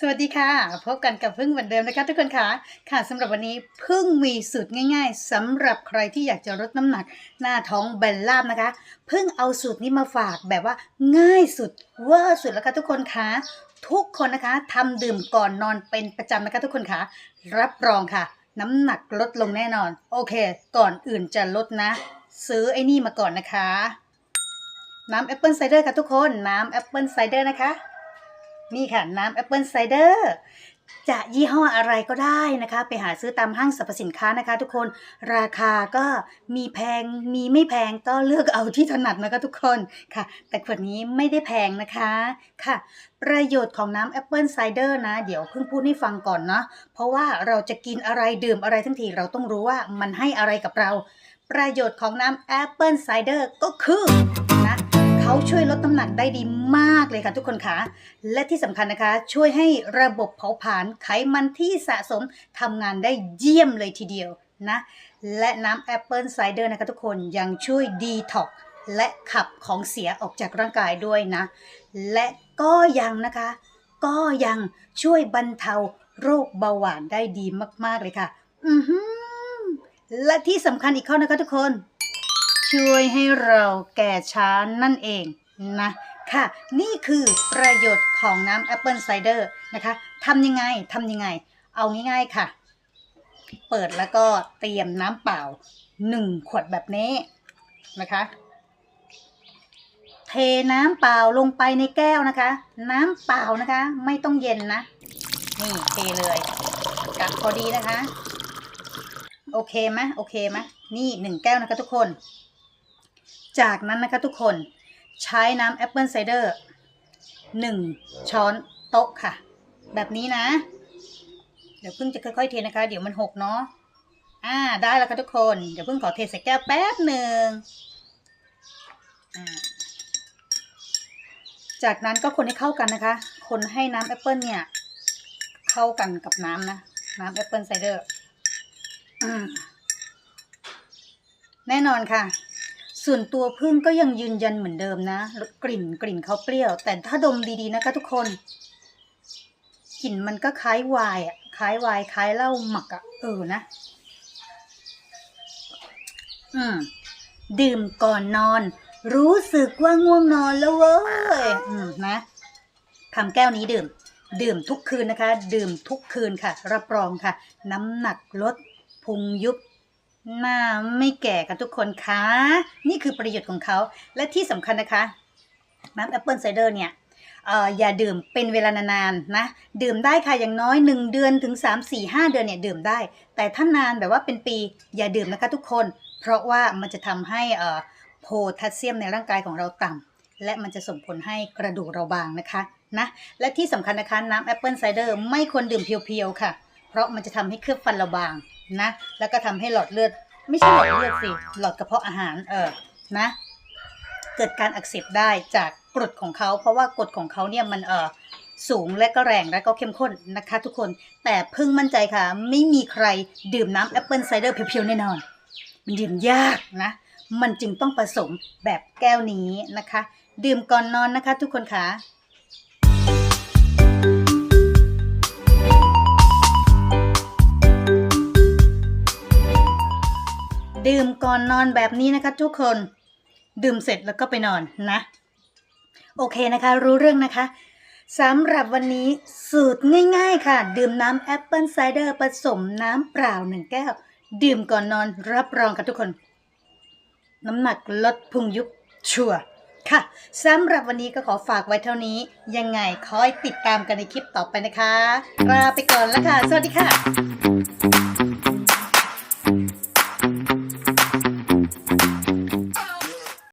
สวัสดีค่ะ พบกันกับพึ่งเหมือนเดิมนะคะทุกคนค่ะค่ะสำหรับวันนี้พึ่งมีสูตรง่าย ๆสำหรับใครที่อยากจะลดน้ำหนัก หน้าท้องแบนลาบนะคะพึ่งเอาสูตรนี้มาฝากแบบว่าง่ายสุดเวอร์สุดแล้วค่ะทุกคนค่ะทุกคนนะคะทำดื่มก่อนนอนเป็นประจำนะคะทุกคนค่ะรับรองค่ะ น้ำหนักลดลงแน่นอน โอเค ก่อนอื่นจะลดนะ ซื้อไอ้นี่มาก่อนนะคะ น้ำแอปเปิลไซเดอร์ค่ะทุกคนน้ำแอปเปิลไซเดอร์นะคะ นี่ค่ะน้ำแอปเปิลไซเดอร์จะยี่ห้ออะไรก็ได้นะคะ ไปหาซื้อตามห้างสรรพสินค้านะคะ ทุกคนราคาก็มีแพงมีไม่แพงก็เลือกเอาที่ถนัดนะคะทุกคนค่ะ แต่ขวดนี้ไม่ได้แพงนะคะค่ะ ประโยชน์ของน้ำแอปเปิลไซเดอร์นะ เดี๋ยวเพิ่งพูดให้ฟังก่อนเนาะเพราะว่าเราจะกินอะไรดื่มอะไรทั้งทีเราต้องรู้ว่ามันให้อะไรกับเรา ประโยชน์ของน้ำแอปเปิลไซเดอร์ก็คือนะ เขาช่วยลดน้ำหนักได้ดีมากเลยค่ะทุกคนคะและที่สำคัญนะคะ ช่วยให้ระบบเผาผลาญไขมันที่สะสมทำงานได้เยี่ยมเลยทีเดียวนะ และน้ำแอปเปิลไซเดอร์นะคะทุกคนยังช่วยดีท็อกและขับของเสียออกจากร่างกายด้วยนะ และก็ยังนะคะ ก็ยังช่วยบรรเทาโรคเบาหวานได้ดีมาก ๆ เลยค่ะ อือหือและที่สำคัญอีกข้อนะคะทุกคน ช่วยให้เราแก่ช้านั่นเองนะค่ะ นี่คือประโยชน์ของน้ำแอปเปิลไซเดอร์นะคะทำยังไงทำยังไง เอาง่ายๆค่ะ เปิดแล้วก็เตรียมน้ำเปล่า1ขวดแบบนี้นะคะ เทน้ำเปล่าลงไปในแก้วนะคะ น้ำเปล่านะคะ ไม่ต้องเย็นนะ นี่เทเลยกะพอดีนะคะ โอเคไหมโอเคไหมนี่หนึ่งแก้วนะคะทุกคน จากนั้นนะคะทุกคนใช้น้ำแอปเปิลไซเดอร์หนึ่งช้อนโต๊ะค่ะ แบบนี้นะ เดี๋ยวเพิ่งจะค่อยๆเทนะคะ เดี๋ยวมันหกเนาะอ่าได้แล้วค่ะทุกคน เดี๋ยวเพิ่งขอเทใส่แก้วแป๊บหนึ่งจากนั้นก็คนให้เข้ากันนะคะ คนให้น้ำแอปเปิลเนี่ย เข้ากันกับน้ำนะ น้ำแอปเปิลไซเดอร์แน่นอนค่ะ ส่วนตัวพึ่งก็ยังยืนยันเหมือนเดิมนะกลิ่นกลิ่นเขาเปรี้ยว แต่ถ้าดมดีๆนะคะทุกคนกลิ่นมันก็คล้ายวน์อะคล้ายวน์คล้ายเหล้าหมักอะเออนะ อืม ดื่มก่อนนอน รู้สึกว่าง่วงนอนแล้วเว้ยอืมนะทำแก้วนี้ดื่ม ดื่มทุกคืนนะคะ ดื่มทุกคืนค่ะ รับรองค่ะ น้ำหนักลดพุงยุบ หน้าไม่แก่กันทุกคนคะ นี่คือประโยชน์ของเขา และที่สำคัญนะคะ น้ำแอปเปิลไซเดอร์เนี่ยเอ่ออย่าดื่มเป็นเวลานานๆนะ ดื่มได้ค่ะอย่างน้อย 1 เดือนถึง 3 4 5 เดือนเนี่ยดื่มได้ แต่ถ้านานแบบว่าเป็นปีอย่าดื่มนะคะทุกคน เพราะว่ามันจะทำให้โพแทสเซียมในร่างกายของเราต่ำและมันจะส่งผลให้กระดูกเราบางนะคะนะและที่สำคัญนะคะน้ำแอปเปิลไซเดอร์ไม่ควรดื่มเพียวๆค่ะ เพราะมันจะทำให้เคลือบฟันเราบาง นะ แล้วก็ทำให้หลอดเลือด ไม่ใช่หลอดเลือดสิหลอดกระเพาะอาหารเออนะ เกิดการอักเสบได้จากกรดของเขา เพราะว่ากรดของเขาเนี่ยมันเออสูงและก็แรงและก็เข้มข้นนะคะทุกคน แต่พิ่งมั่นใจค่ะ ไม่มีใครดื่มน้ำแอปเปิลไซเดอร์เพียวๆแน่นอน มันดื่มยากนะ มันจึงต้องผสมแบบแก้วนี้นะคะ ดื่มก่อนนอนนะคะทุกคนค่ะ ดื่มก่อนนอนแบบนี้นะคะ ทุกคน ดื่มเสร็จแล้วก็ไปนอนนะ โอเคนะคะ รู้เรื่องนะคะสำหรับวันนี้สูตรง่าย ๆ ค่ะ ดื่มน้ำแอปเปิลไซเดอร์ผสมน้ำเปล่าหนึ่งแก้ว ดื่มก่อนนอนรับรองค่ะทุกคน น้ำหนักลดพุงยุบชัวร์ค่ะสำหรับวันนี้ก็ขอฝากไว้เท่านี้ ยังไงคอยติดตามกันในคลิปต่อไปนะคะลาไปก่อนแล้วค่ะ สวัสดีค่ะ